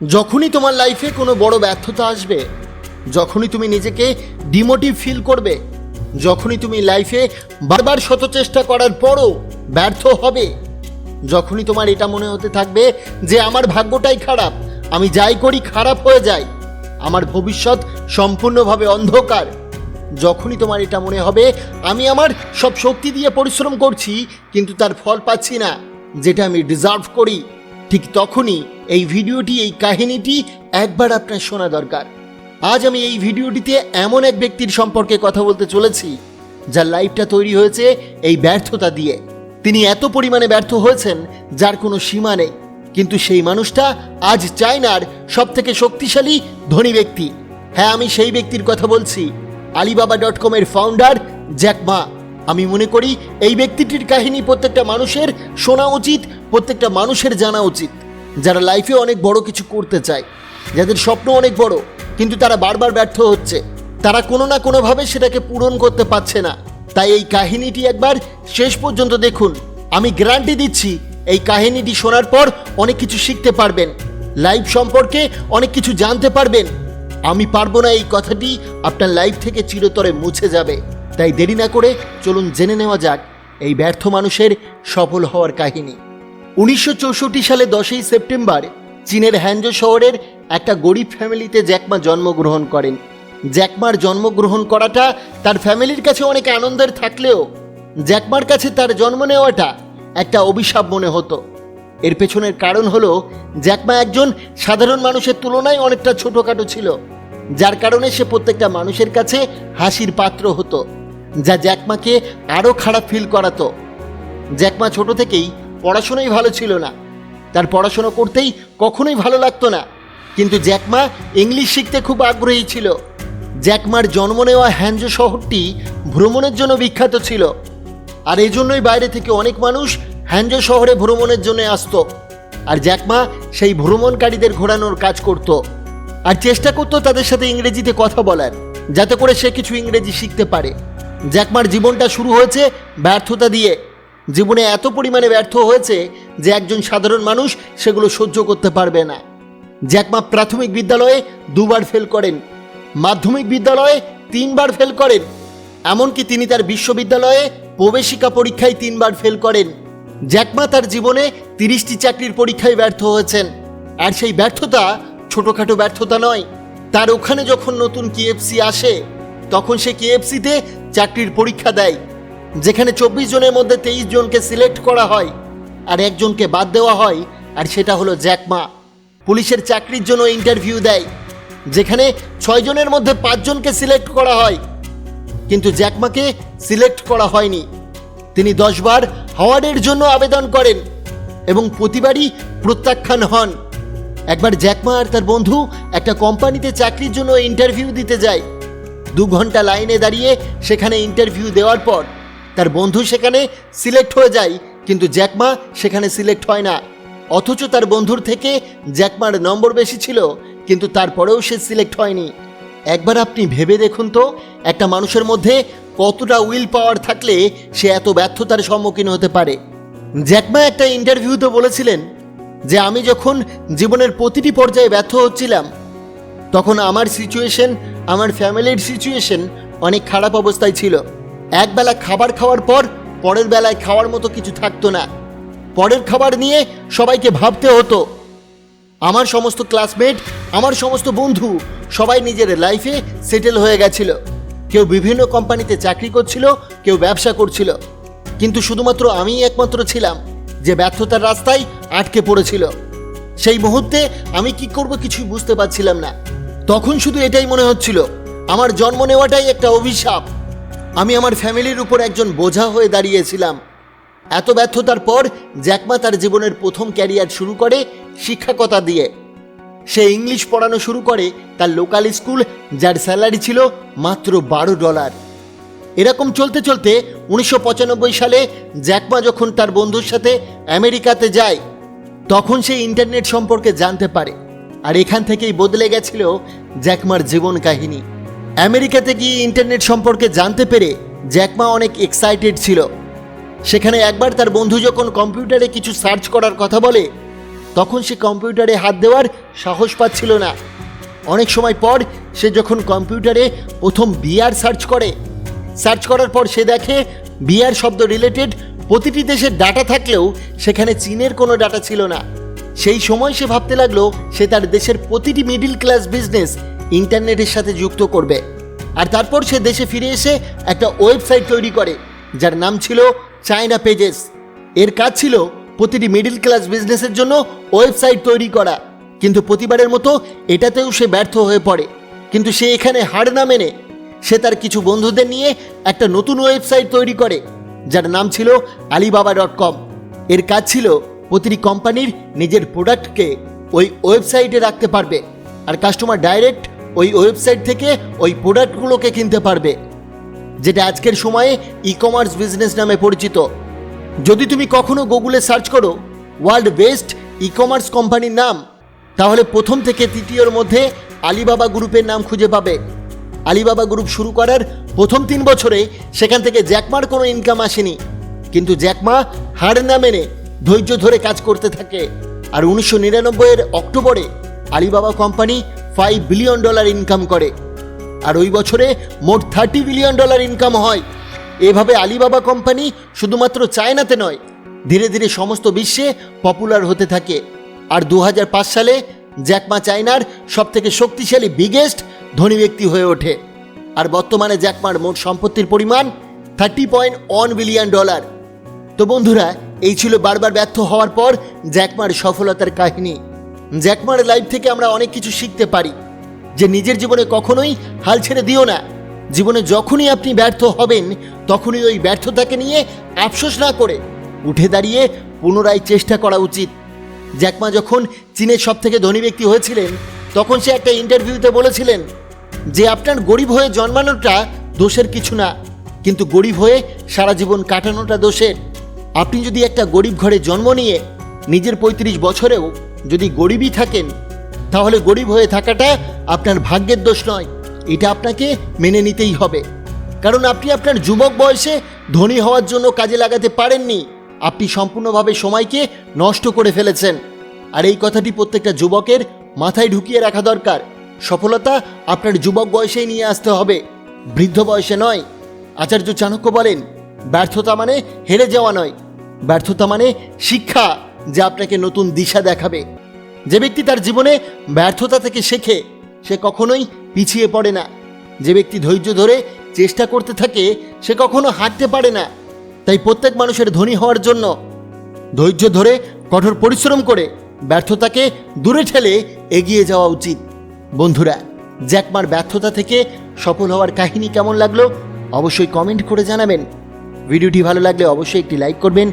যখনই তোমার লাইফে কোনো বড় ব্যর্থতা আসবে, যখনই তুমি নিজেকে ডিমোটিভ ফিল করবে, যখনই তুমি লাইফে বারবার শত চেষ্টা করার পরও ব্যর্থ হবে, যখনই তোমার এটা মনে হতে থাকবে যে আমার ভাগ্যটাই খারাপ, আমি যাই করি খারাপ হয়ে যায় আমার ভবিষ্যৎ সম্পূর্ণভাবে অন্ধকার, যখনই তোমার এটা মনে হবে, আমি আমার সব শক্তি দিয়ে পরিশ্রম করছি, কিন্তু তার ফল পাচ্ছি না, যেটা আমি ডিজার্ভ করি। ঠিক তখনই এই ভিডিওটি, এই কাহিনীটি একবার আপনার শোনা দরকার। আজ আমি এই ভিডিওটিতে এমন এক ব্যক্তির সম্পর্কে কথা বলতে চলেছি, যার লাইফটা তৈরি হয়েছে এই ব্যর্থতা দিয়ে। তিনি এত পরিমাণে ব্যর্থ হয়েছেন যার কোনো সীমা নেই, কিন্তু সেই মানুষটা আজ চায়নার সব থেকে শক্তিশালী, ধনী ব্যক্তি। হ্যাঁ আমি সেই ব্যক্তির কথা বলছি, আলিবাবা ডট কমের ফাউন্ডার জ্যাকমা আমি মনে করি এই ব্যক্তিটির কাহিনী প্রত্যেকটা মানুষের শোনা উচিত, প্রত্যেকটা মানুষের জানা উচিত। যারা লাইফে অনেক বড় কিছু করতে চায়, যাদের স্বপ্ন অনেক বড়, কিন্তু তারা বারবার ব্যর্থ হচ্ছে, তারা কোনো না কোনোভাবে সেটাকে পূরণ করতে পারছে না। তাই এই কাহিনীটি একবার শেষ পর্যন্ত দেখুন। আমি গ্যারান্টি দিচ্ছি, এই কাহিনীটি শোনার পর অনেক কিছু শিখতে পারবেন লাইফ সম্পর্কে অনেক কিছু জানতে পারবেন। আমি পারব না এই কথাটি, আপনার লাইফ থেকে চিরতরে মুছে যাবে। তাই দেরি না করে চলুন জেনে নেওয়া যাক এই ব্যর্থ মানুষের সফল হওয়ার কাহিনী। উনিশশো চৌষট্টি সালে দশই সেপ্টেম্বর চীনের হ্যানজো শহরের একটা গরিব ফ্যামিলিতে জ্যাকমা জন্মগ্রহণ করেন। জ্যাকমার জন্মগ্রহণ করাটা তার ফ্যামিলির কাছে অনেক আনন্দের থাকলেও জ্যাকমার কাছে তার জন্ম নেওয়াটা একটা অভিশাপ মনে হতো। এর পেছনের কারণ হলো জ্যাকমা একজন সাধারণ মানুষের তুলনায় অনেকটা ছোটোখাটো ছিল, যার কারণে সে প্রত্যেকটা মানুষের কাছে হাসির পাত্র হতো। যা জ্যাকমাকে আরও খারাপ ফিল করাতো। জ্যাকমা ছোট থেকেই পড়াশোনাই ভালো ছিল না। তার পড়াশোনা করতেই কখনোই ভালো লাগতো না। কিন্তু জ্যাকমা ইংলিশ শিখতে খুব আগ্রহী ছিল। জ্যাকমার জন্ম নেওয়া হ্যানজো শহরটি ভ্রমণের জন্য বিখ্যাত ছিল। আর এই জন্যই বাইরে থেকে অনেক মানুষ হ্যানজো শহরে ভ্রমণের জন্য আসতো। আর জ্যাকমা সেই ভ্রমণকারীদের ঘোরানোর কাজ করত। আর চেষ্টা করতো তাদের সাথে ইংরেজিতে কথা বলার, যাতে করে সে কিছু ইংরেজি শিখতে পারে। জ্যাকমার জীবনটা শুরু হয়েছে ব্যর্থতা দিয়ে। জীবনে এত পরিমাণে ব্যর্থ হয়েছে যে একজন সাধারণ মানুষ সেগুলো সহ্য করতে পারবে না। জ্যাকমা প্রাথমিক বিদ্যালয়ে দুবার ফেল করেন। মাধ্যমিক বিদ্যালয়ে তিনবার ফেল করেন। এমনকি তিনি তার বিশ্ববিদ্যালয়ে প্রবেশিকা পরীক্ষায় তিনবার ফেল করেন। জ্যাকমা তার জীবনে তিরিশটি চাকরির পরীক্ষায় ব্যর্থ হয়েছেন। আর সেই ব্যর্থতা ছোটোখাটো ব্যর্থতা নয়। তার ওখানে যখন নতুন কেএফসি আসে তখন সে কেএফসিতে চাকরির পরীক্ষা দেয়, যেখানে চব্বিশ জনের মধ্যে তেইশ জনকে সিলেক্ট করা হয় আর একজনকে বাদ দেওয়া হয়, আর সেটা হলো জ্যাকমা পুলিশের চাকরির জন্য ইন্টারভিউ দেয়, যেখানে ছয়জনের মধ্যে পাঁচজনকে সিলেক্ট করা হয়। কিন্তু জ্যাকমাকে সিলেক্ট করা হয়নি। তিনি দশবার হাওয়ার্ডের জন্য আবেদন করেন এবং প্রতিবারই প্রত্যাখ্যান হন। একবার জ্যাকমা আর তার বন্ধু একটা কোম্পানিতে চাকরির জন্য ইন্টারভিউ দিতে যায়। দু ঘণ্টা লাইনে দাঁড়িয়ে সেখানে ইন্টারভিউ দেওয়ার পর তার বন্ধু সেখানে সিলেক্ট হয়ে যায়, কিন্তু জ্যাকমা সেখানে সিলেক্ট হয় না। অথচ তার বন্ধুর থেকে জ্যাকমার নম্বর বেশি ছিল, কিন্তু তারপরেও সে সিলেক্ট হয়নি। একবার আপনি ভেবে দেখুন তো, একটা মানুষের মধ্যে কতটা উইল পাওয়ার থাকলে সে এত ব্যর্থতার সম্মুখীন হতে পারে। জ্যাকমা একটা ইন্টারভিউতে বলেছিলেন যে, আমি যখন জীবনের প্রতিটি পর্যায়ে ব্যর্থ হচ্ছিলাম তখন আমার সিচুয়েশন আমার ফ্যামিলির সিচুয়েশন অনেক খারাপ অবস্থায় ছিল। একবেলা খাবার খাওয়ার পর পরের বেলায় খাওয়ার মতো কিছু থাকতো না। পরের খাবার নিয়ে সবাইকে ভাবতে হতো। আমার সমস্ত ক্লাসমেট আমার সমস্ত বন্ধু সবাই নিজের লাইফে সেটেল হয়ে গেছিল। কেউ বিভিন্ন কোম্পানিতে চাকরি করছিল, কেউ ব্যবসা করছিল। কিন্তু শুধুমাত্র আমিই একমাত্র ছিলাম, যে ব্যর্থতার রাস্তায় আটকে পড়েছিল। সেই মুহূর্তে আমি কি করব কিছুই বুঝতে পারছিলাম না। তখন শুধু এটাই মনে হচ্ছিল, আমার জন্ম নেওয়াটাই একটা অভিশাপ। আমি আমার ফ্যামিলির উপর একজন বোঝা হয়ে দাঁড়িয়েছিলাম। এত ব্যর্থতার পর জ্যাকমা তার জীবনের প্রথম ক্যারিয়ার শুরু করে শিক্ষকতা দিয়ে। সে ইংলিশ পড়ানো শুরু করে তার লোকাল স্কুল, যার স্যালারি ছিল মাত্র বারো ডলার। এরকম চলতে চলতে উনিশশো পঁচানব্বই সালে জ্যাকমা যখন তার বন্ধুর সাথে আমেরিকাতে যায়, তখন সে ইন্টারনেট সম্পর্কে জানতে পারে। আর এখান থেকেই বদলে গেছিল জ্যাকমার জীবন কাহিনী। আমেরিকাতে গিয়ে ইন্টারনেট সম্পর্কে জানতে পেরে জ্যাকমা অনেক এক্সাইটেড ছিল। সেখানে একবার তার বন্ধু যখন কম্পিউটারে কিছু সার্চ করার কথা বলে, তখন সে কম্পিউটারে হাত দেওয়ার সাহস পাচ্ছিল না। অনেক সময় পর সে যখন কম্পিউটারে প্রথম বিয়ার সার্চ করে সার্চ করার পর সে দেখে বিয়ার শব্দ রিলেটেড প্রতিটি দেশের ডাটা থাকলেও সেখানে চীনের কোনো ডাটা ছিল না। সেই সময় সে ভাবতে লাগল সে তার দেশের প্রতিটি মিডিল ক্লাস বিজনেস ইন্টারনেটের সাথে যুক্ত করবে। আর তারপর সে দেশে ফিরে এসে একটা ওয়েবসাইট তৈরি করে, যার নাম ছিল চায়না পেজেস এর কাজ ছিল প্রতিটি মিডিল ক্লাস বিজনেসের জন্য ওয়েবসাইট তৈরি করা। কিন্তু প্রতিবারের মতো এটাতেও সে ব্যর্থ হয়ে পড়ে। কিন্তু সে এখানে হার না মেনে সে তার কিছু বন্ধুদের নিয়ে একটা নতুন ওয়েবসাইট তৈরি করে, যার নাম ছিল আলিবাবা ডট কম এর কাজ ছিল প্রতিটি কোম্পানির নিজের প্রোডাক্টকে ওই ওয়েবসাইটে রাখতে পারবে আর কাস্টমার ডাইরেক্ট ওই ওয়েবসাইট থেকে ওই প্রোডাক্টগুলোকে কিনতে পারবে, যেটা আজকের সময়ে ই কমার্স বিজনেস নামে পরিচিত। যদি তুমি কখনো গুগলে সার্চ করো ওয়ার্ল্ড বেস্ট ই কমার্স কোম্পানির নাম, তাহলে প্রথম থেকে তৃতীয়র মধ্যে আলিবাবা গ্রুপের নাম খুঁজে পাবে। আলিবাবা গ্রুপ শুরু করার প্রথম তিন বছরে সেখান থেকে জ্যাকমার কোনো ইনকাম আসেনি। কিন্তু জ্যাকমা হার না মেনে ধৈর্য ধরে কাজ করতে থাকে। আর উনিশশো নিরানব্বইয়ের অক্টোবরে Alibaba company five billion dollar income করে। আর ওই বছরে মোট থার্টি বিলিয়ন ডলার ইনকাম হয়। এভাবে আলিবাবা কোম্পানি শুধুমাত্র চায়নাতে নয়, ধীরে ধীরে সমস্ত বিশ্বে পপুলার হতে থাকে। আর দু হাজার পাঁচ সালে জ্যাকমা চায়নার সব থেকে শক্তিশালী বিগেস্ট ধনী ব্যক্তি হয়ে ওঠে। আর বর্তমানে জ্যাকমার মোট সম্পত্তির পরিমাণ thirty point one billion dollar তো বন্ধুরা এই ছিল বারবার ব্যর্থ হওয়ার পর জ্যাকমার সফলতার কাহিনী। জ্যাকমার লাইফ থেকে আমরা অনেক কিছু শিখতে পারি, যে নিজের জীবনে কখনোই হাল ছেড়ে দিও না। জীবনে যখনই আপনি ব্যর্থ হবেন, তখনই ওই ব্যর্থতাকে নিয়ে আফসোস না করে উঠে দাঁড়িয়ে পুনরায় চেষ্টা করা উচিত। জ্যাকমা যখন চীনের সব থেকে ধনী ব্যক্তি হয়েছিলেন, তখন সে একটা ইন্টারভিউতে বলেছিলেন যে, আপনার গরিব হয়ে জন্মানোটা দোষের কিছু না, কিন্তু গরিব হয়ে সারা জীবন কাটানোটা দোষের। আপনি যদি একটা গরিব ঘরে জন্ম নিয়ে নিজের পঁয়ত্রিশ বছরেও যদি গরিবই থাকেন, তাহলে গরিব হয়ে থাকাটা আপনার ভাগ্যের দোষ নয়। এটা আপনাকে মেনে নিতেই হবে। কারণ আপনি আপনার যুবক বয়সে ধনী হওয়ার জন্য কাজে লাগাতে পারেননি। আপনি সম্পূর্ণভাবে সময়কে নষ্ট করে ফেলেছেন। আর এই কথাটি প্রত্যেকটা যুবকের মাথায় ঢুকিয়ে রাখা দরকার। সফলতা আপনার যুবক বয়সেই নিয়ে আসতে হবে। বৃদ্ধ বয়সে নয়। আচার্য চাণক্য বলেন, ব্যর্থতা মানে হেরে যাওয়া নয়। ব্যর্থতা মানে শিক্ষা যা আপনাকে নতুন দিশা দেখাবে। যে ব্যক্তি তার জীবনে ব্যর্থতা থেকে শেখে, সে কখনোই পিছিয়ে পড়ে না। যে ব্যক্তি ধৈর্য ধরে চেষ্টা করতে থাকে, সে কখনো হাঁটতে পারে না। তাই প্রত্যেক মানুষের ধনী হওয়ার জন্য ধৈর্য ধরে, কঠোর পরিশ্রম করে ব্যর্থতাকে দূরে ঠেলে এগিয়ে যাওয়া উচিত। বন্ধুরা, জ্যাকমার ব্যর্থতা থেকে সফল হওয়ার কাহিনী কেমন লাগল, অবশ্যই কমেন্ট করে জানাবেন। ভিডিওটি ভালো লাগলে অবশ্যই একটি লাইক করবেন